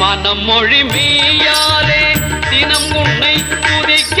மனம் மொழி மீயாரே தினம் உன்னை துதிக்க.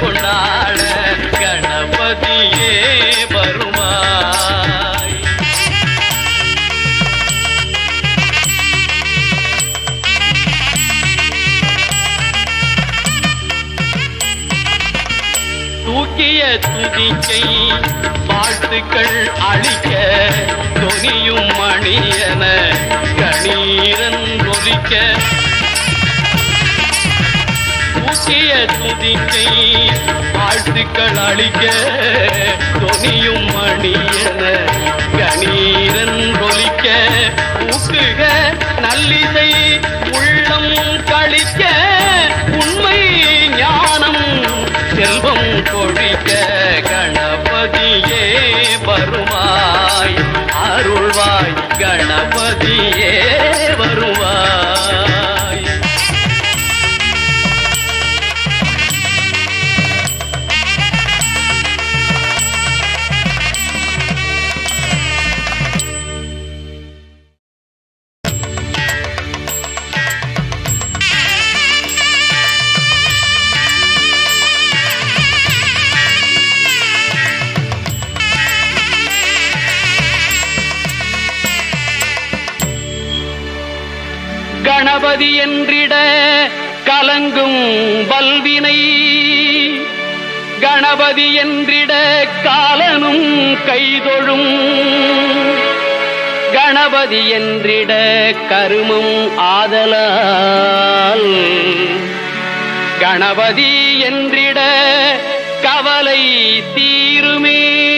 கொண்டாட கணபதியே வருவாய். தூக்கிய துதிக்கை வாழ்த்துக்கள் அழிக்க தொனியும் மணியன கணீரன் ஒலிக்க தூக்கிய துதிக்கை வாழ்த்துக்கள் அளிக்க தொனியும் மணியன கணீரன் ஒலிக்க ஊக்குக நல்லிசை உள்ளம் கழிக்க. உண்மை ஞானம் செல்வம் கொழிக்க கணபதியே வருவாய் அருள்வாய் கணபதியே. கணபதி என்றிட காலனும் கைதொழும். கணபதி என்றிட கருமம் ஆதலால். கணபதி என்றிட கவலை தீருமே.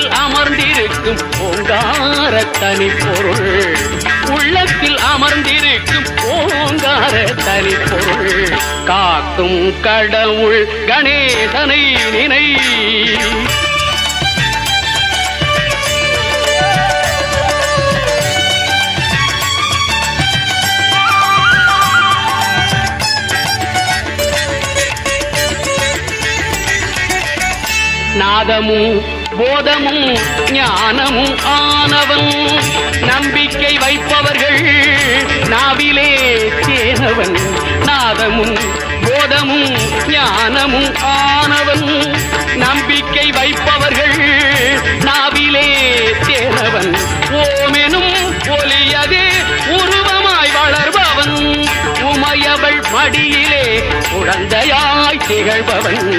உள்ளத்தில் அமர்ந்திருக்கும் ஓங்கார தனி பொருள். உள்ளத்தில் அமர்ந்திருக்கும் ஓங்கார தனி பொருள். காக்கும் கடவுள் கணேசனை நினை. நாதமும் போதமும் ஞானமும் ஆனவன். நம்பிக்கை வைப்பவர்கள் நாவிலே தேனவன் நாதமும் போதமும் ஞானமும் ஆனவன். நம்பிக்கை வைப்பவர்கள் நாவிலே தேனவன் ஓமெனும் ஒலியதே உருவமாய் வளர்பவன். உமையவள் மடியிலே குழந்தையா குழந்தையாய் திகழ்பவன்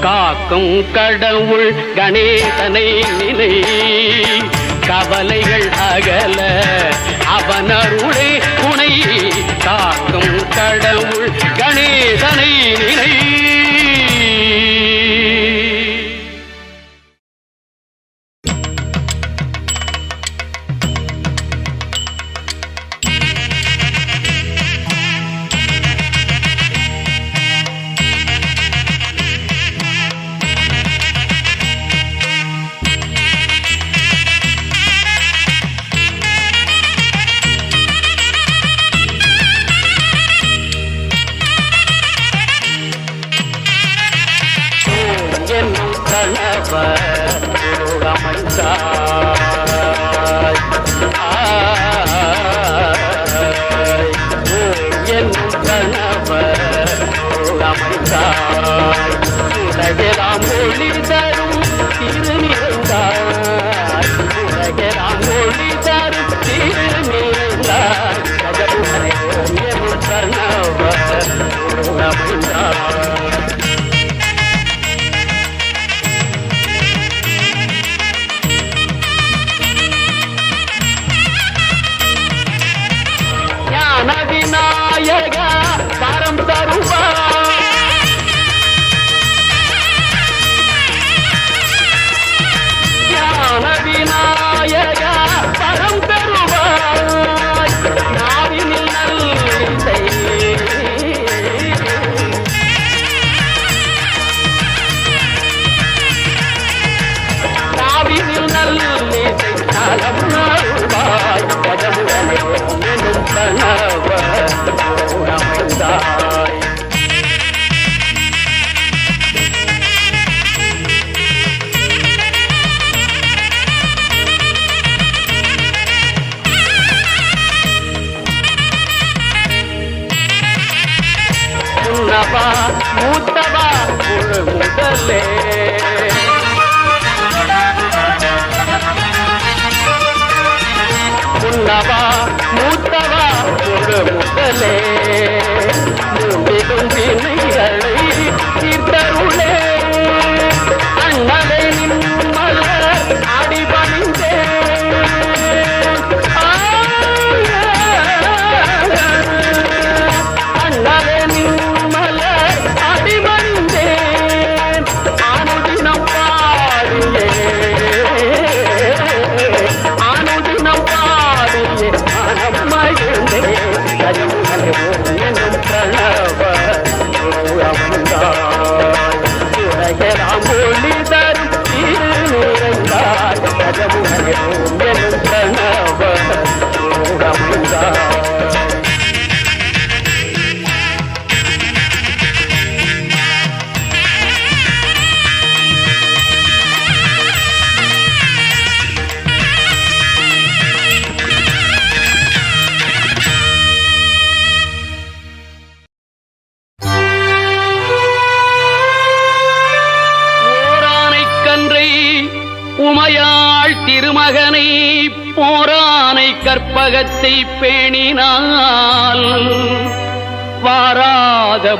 காக்கும் கடவுள் கணேசனை நினை. கவலைகள் அகல அவனருளே முன்னவா மூத்தவா முழு முதலே மூன்றிடும் வினைகளை தீர்த்தருளே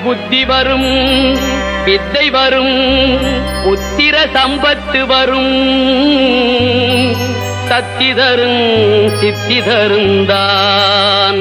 புத்தி வரும் வித்தை வரும் உத்திர சம்பத்து வரும். சத்தி தரும் சித்தி தருந்தான்.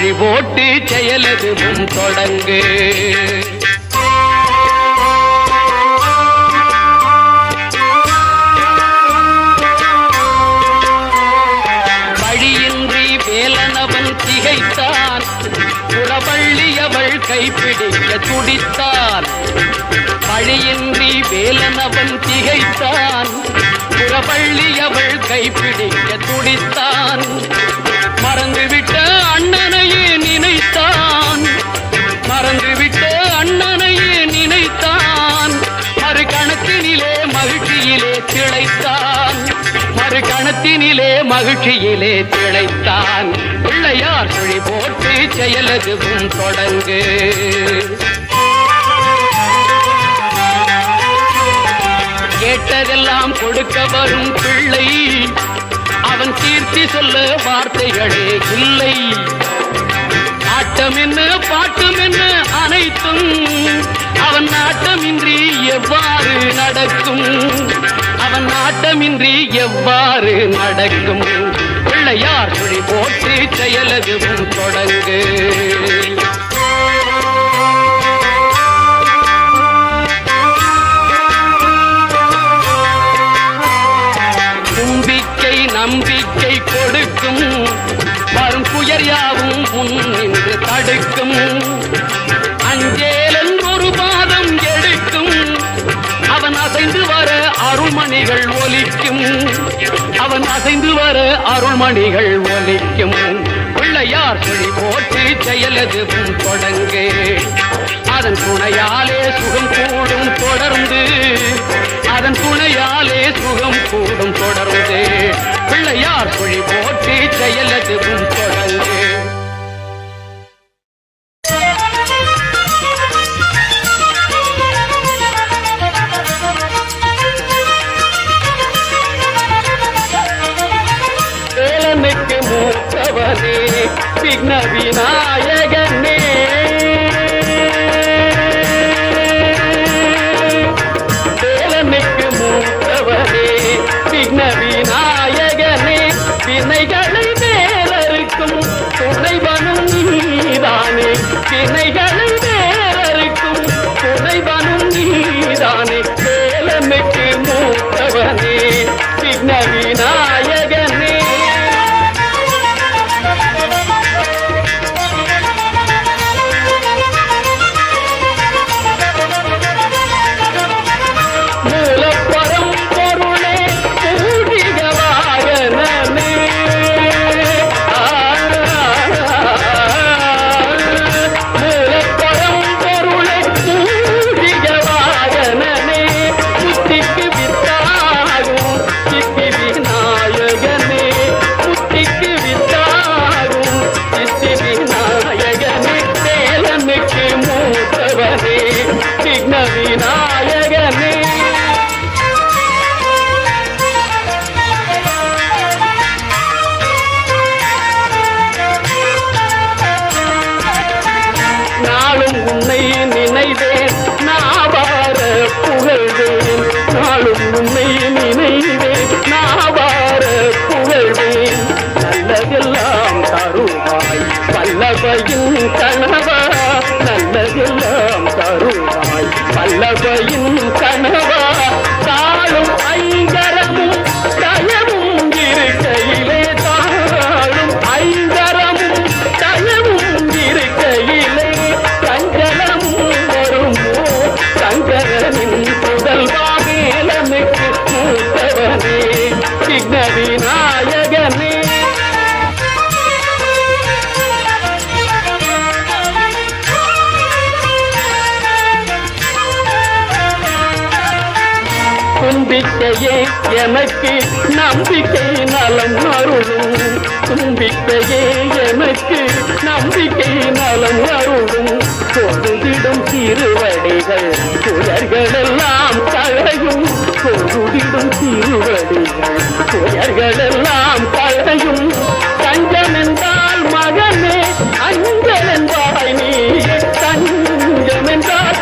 மொழி துழி போட்டு செயலதுவும் தொடங்கு. வழியின்றி வேலனவன் திகைத்தான். புறவள்ளி அவள் கைப்பிடிக்க துடித்தான். வழியின்றி வேலனவன் திகைத்தான். புறவள்ளி அவள் கைப்பிடிக்க கணத்தினிலே திளைத்தான். பிள்ளையார் சுழி போட்டு செயலதுவும் தொடங்கு. கேட்டதெல்லாம் கொடுக்க வரும் பிள்ளை. அவன் கீர்த்தி சொல்ல வார்த்தைகளே இல்லை. ஆட்டம் என்ன பாட்டம் என்ன அனைத்தும் அவன் நாட்டமின்றி எவ்வாறு நடக்கும்? அவன் நாட்டமின்றி எவ்வாறு நடக்கும்? பிள்ளையார் குழி போற்றி செயலதுவும் தொடங்கு. தும்பிக்கை நம்பிக்கை கொடுக்கும். வரும் புயர் யாவும் முன் நின்று தடுக்கும். அருள்மணிகள் ஒலிக்கும். அவன் அசைந்து வர அருள்மணிகள் ஒலிக்கும். பிள்ளையார் செழி போட்டு செயலதுவும் தொடங்கு. அதன் துணையாலே சுகம் கூடும் தொடர்ந்து. அதன் துணையாலே சுகம் கூடும் தொடர்ந்து. பிள்ளையார் குழி போட்டு செயலது கனவாய் கனவாய் தும்பிக்கையே எனக்கு நம்பிக்கை நலம் அருளும். தும்பிக்கையே எனக்கு நம்பிக்கை நலம் அருளும். பொழுதிடும் திருவடிகள் துயர்களெல்லாம் களையும் பொழுதிடும் திருவடிகள் துயர்களெல்லாம் களையும் தஞ்சம் என்றால் மகனே அஞ்சல் என்றாய் நீ தஞ்சம் என்றால்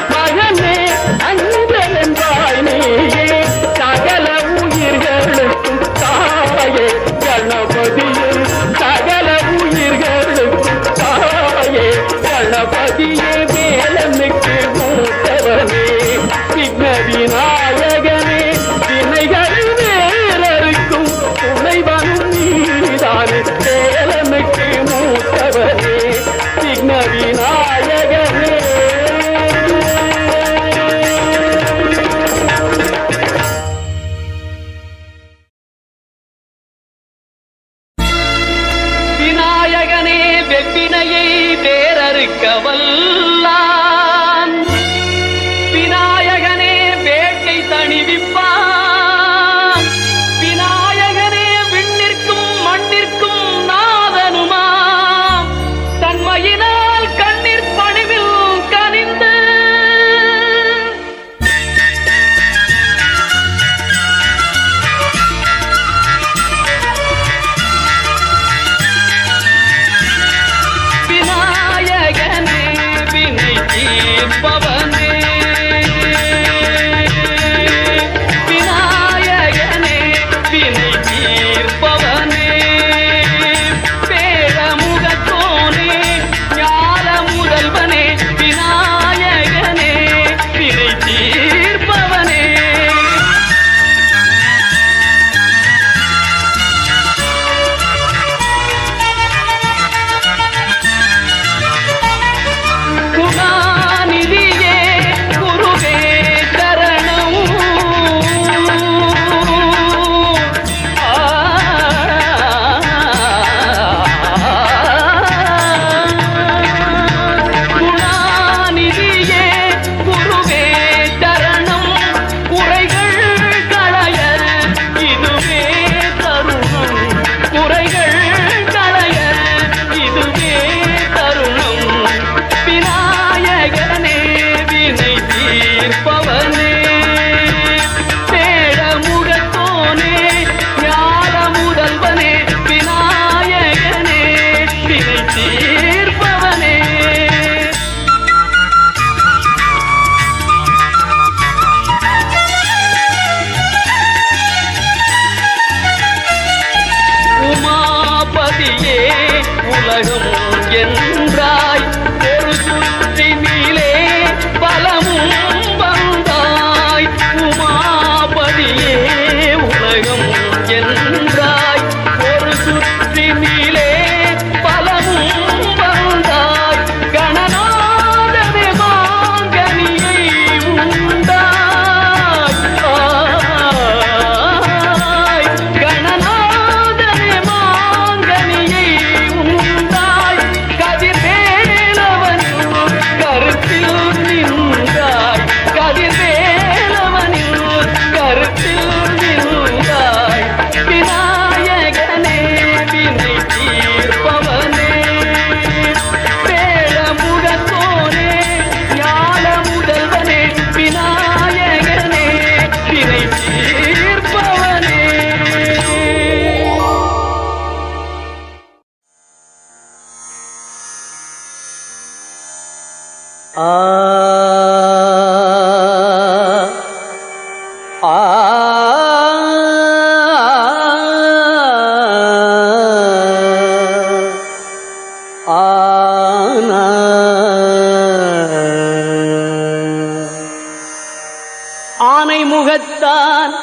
ஆ ஆனா ஆனை முகத்தான்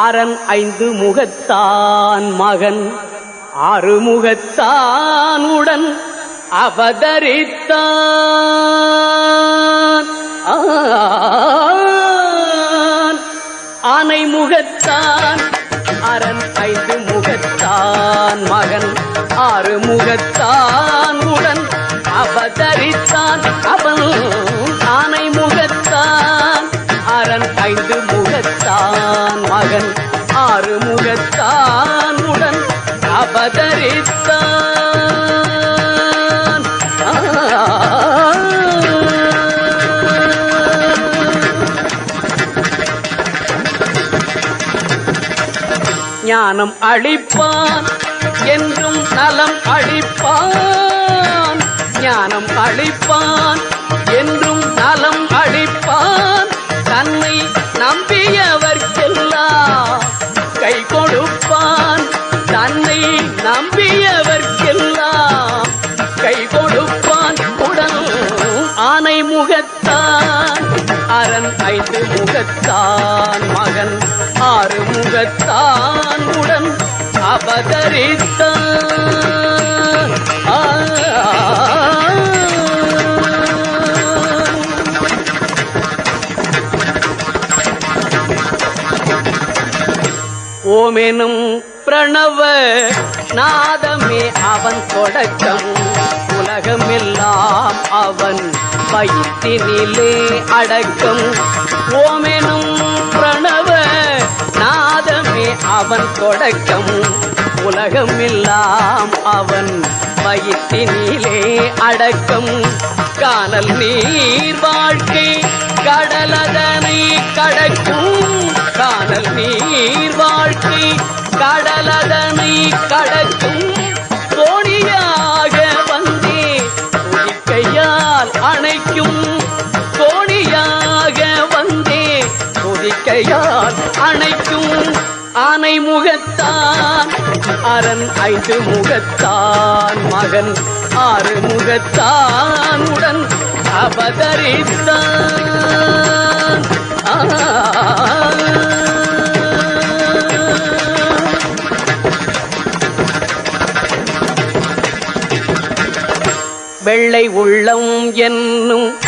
அரண் ஐந்து முகத்தான் மகன் ஆறு முகத்தானுடன் அவதரித்தான் ஆ ஆனை முகத்தான். அரண் ஐந்து முகத்தான். மகன் ஆறு முகத்தான். உடன் அவதரித்தான். அவன் ஆனை முகத்தான். அரண் ஐந்து முகத்தான். மகன் ஆறு முகத்தான். உடன் அவதரித்தான். ஞானம் அளிப்பான் என்றும் நலம் அளிப்பான். ஞானம் அளிப்பான் என்றும் நலம் ஐந்து முகத்தான் மகன் ஆறு முகத்தான் உடன் அபதரித்தான் ஓமெனும் பிரணவ நாதமே அவன் தொடக்கம். உலகமெல்லாம் அவன் வயிற்றினிலே அடக்கம். ஓமெனும் பிரணவ நாதமே அவன் தொடக்கம். உலகமெல்லாம் அவன் வயிற்றினிலே அடக்கம். காணல் நீர் வாழ்க்கை கடலத துதிக்கையால் அணைக்கும் ஆனை முகத்தான். அரண் ஐந்து முகத்தான். மகன் ஆறு முகத்தான். உடன் அபதரித்தான். வெள்ளை உள்ளம் என்னும்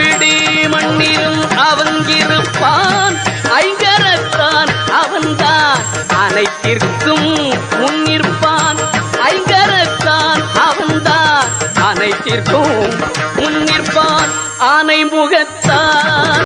பிடி மண்ணிலும் அவன் இருப்பான் ஐங்கரத்தான் அவன்தான். அனைத்திற்கும் முன்னிற்பான். ஐங்கரத்தான் அவன்தான். அனைத்திற்கும் முன்னிற்பான். ஆனை முகத்தான்